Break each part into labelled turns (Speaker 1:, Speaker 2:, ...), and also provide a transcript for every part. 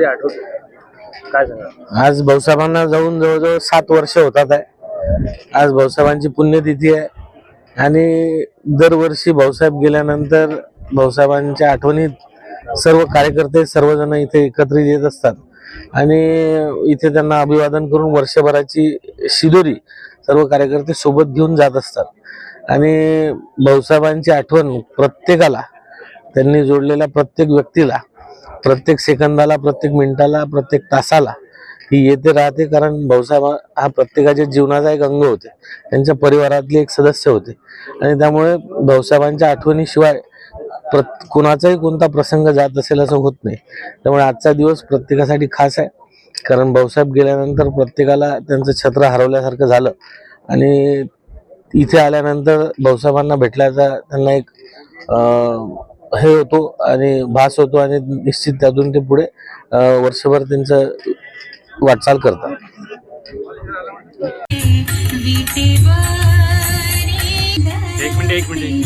Speaker 1: ते आठवत काय सांगा
Speaker 2: आज भाऊसाहेबांना जाऊन जवळजवळ सात वर्ष होतात आहे. आज भाऊसाहेबांची पुण्यतिथी आहे. आणि दरवर्षी भाऊसाहेब गेल्यानंतर भाऊसाहेबांच्या आठवणीत सर्व कार्यकर्ते सर्वजण इथे एकत्रित येत असतात. आणि इथे त्यांना अभिवादन करून वर्षभराची शिदोरी सर्व कार्यकर्ते सोबत घेऊन जात असतात. आणि भाऊसाहेबांची आठवण प्रत्येकाला त्यांनी जोडलेल्या प्रत्येक व्यक्तीला प्रत्येक सेकंदाला प्रत्येक मिनिटाला प्रत्येक तासाला ही येते राहते कारण भाऊसाहेब हा- प्रत्येकाच्या जीवनाचा एक अंग होते. त्यांच्या परिवारातले एक सदस्य होते. आणि त्यामुळे भाऊसाहेबांच्या आठवणीशिवाय प्रत कोणाचाही कोणता प्रसंग जात असेल असं होत नाही. त्यामुळे आजचा दिवस प्रत्येकासाठी खास आहे. कारण भाऊसाहेब गेल्यानंतर प्रत्येकाला त्यांचं छत्र हरवल्यासारखं झालं. आणि इथे आल्यानंतर भाऊसाहेबांना भेटल्याचा त्यांना एक हे होतो आणि भास होतो आणि निश्चित त्यातून ते पुढे वर्षभर त्यांचं वाटचाल करतात.
Speaker 3: एक मिनिट एक मिनिट.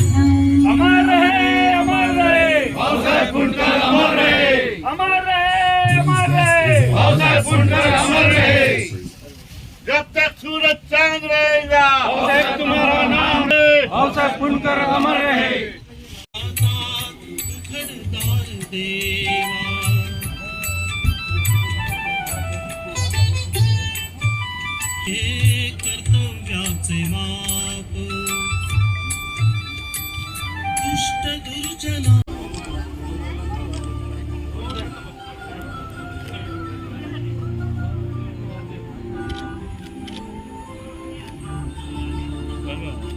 Speaker 3: अमर रहे अमर रहे. भाऊसाहेब फुंडकर अमर रहे. अमर रहे अमर रहे. भाऊसाहेब फुंडकर अमर रहे. जब तक सूरज चांद रहेगा भाऊसाहेब तुम्हारा नाम है भाऊसाहेब फुंडकर अमर रहे.
Speaker 4: कर्तव्याचे माप दुष्ट दुर्जना Come on.